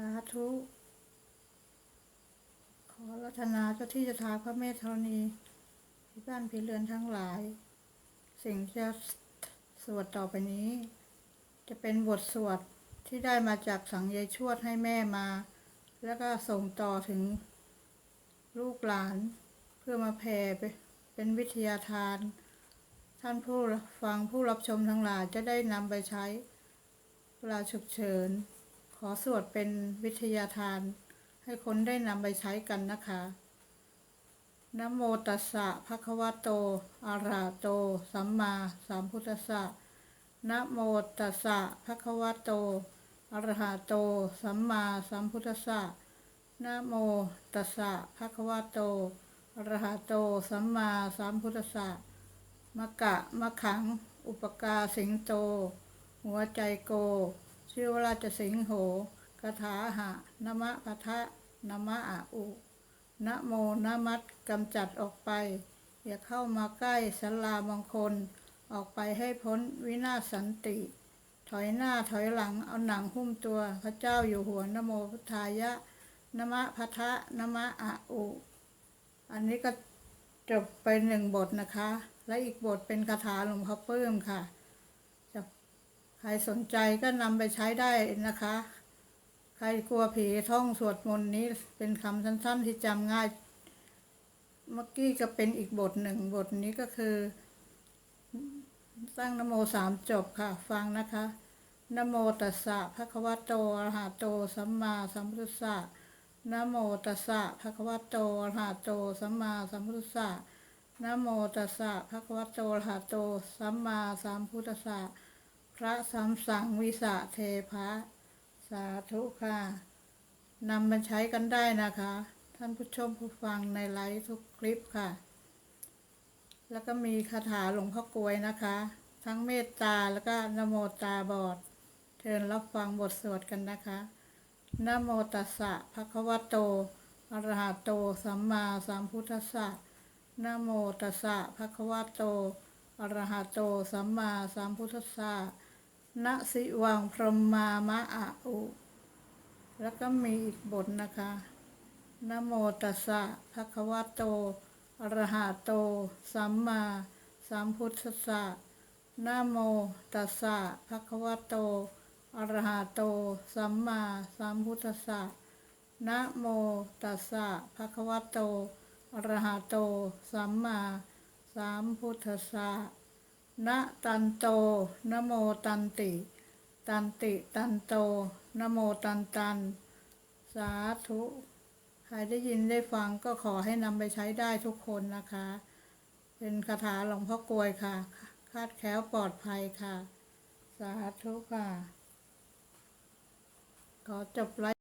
สาธุ ขอรัตนาเจ้าที่เจะทาพระเมธรณีที่บ้านผีเรือนทั้งหลาย สิ่งที่จะสวดต่อไปนี้ จะเป็นบทสวดที่ได้มาจากสังเยายชวดให้แม่มา แล้วก็ส่งต่อถึงลูกหลาน เพื่อมาแผ่ไปเป็นวิทยาทาน ท่านผู้ฟังผู้รับชมทั้งหลายจะได้นำไปใช้เวลาฉุกเฉิน ขอสวดเป็นวิทยาทาน ให้คนได้นำไปใช้กันนะคะนะโมตัสสะภะคะวะโตอะระหะโต สัมมาสัมพุทธัสสะนะโมตัสสะภะคะวะโตอะระหะโต สัมมาสัมพุทธัสสะนะโมตัสสะภะคะวะโตอะระหะโต สัมมาสัมพุทธัสสะมะกะมะขัง อุปกาสิงโต หัวใจโก ชื่อว่าราชสิงโหคาถาหะนมะปะทะนมะอะอุนะโมนะมัดกำจัดออกไป อย่าเข้ามาใกล้สลามงคล ออกไปให้พ้นวินาศสันติ ถอยหน้าถอยหลังเอาหนังหุ้มตัวพระเจ้าอยู่หัวนโมพุทธายะนมะพะทะนมะอะอุอันนี้ก็จบไปหนึ่งบทนะคะ และอีกบทเป็นคาถาหลวงพ่อเพิ่มค่ะ ใครสนใจก็นำไปใช้ได้นะคะ ใครกลัวผีท่องสวดมนต์นี้เป็นคำสั้นๆที่จำง่าย เมื่อกี้ก็เป็นอีกบทหนึ่งบทนี้ก็คือ ตั้งนโมสามจบค่ะ ฟังนะคะนโมตัสสะภะคะวะโตอะระหะโตสัมมาสัมพุทธัสสะนโมตัสสะภะคะวะโตอะระหะโตสัมมาสัมพุทธัสสะนโมตัสสะภะคะวะโตอะระหะโตสัมมาสัมพุทธัสสะ พระสัมสังวิสะเทพะ สาธุค่ะนำมาใช้กันได้นะคะ ท่านผู้ชมผู้ฟังในไลฟ์ทุกคลิปค่ะ แล้วก็มีคาถาหลวงพ่อกลวยนะคะ ทั้งเมตตาแล้วก็นโมตาบอดเชิญรับฟังบทสวดกันนะคะนโมตัสสะภะคะวะโตอะระหะโต สัมมาสัมพุทธัสสะนโมตัสสะภะคะวะโตอะระหะโต สัมมาสัมพุทธัสสะ ณสิวังพรหมามะอะอุ แล้วก็มีอีกบทนะคะนะโมตัสสะภะคะวะโตอะระหะโต สัมมาสัมพุทธัสสะนะโมตัสสะภะคะวะโตอะระหะโต สัมมาสัมพุทธัสสะนะโมตัสสะภะคะวะโตอะระหะโต สัมมาสัมพุทธัสสะ นะตันโตนโมตันติ ตันติตันโตนโมตันตัน สาธุ ใครได้ยินได้ฟังก็ขอให้นำไปใช้ได้ทุกคนนะคะ เป็นคาถาหลวงพ่อกลวยค่ะ คาดแคล้วปลอดภัยค่ะ สาธุค่ะ ขอจบไล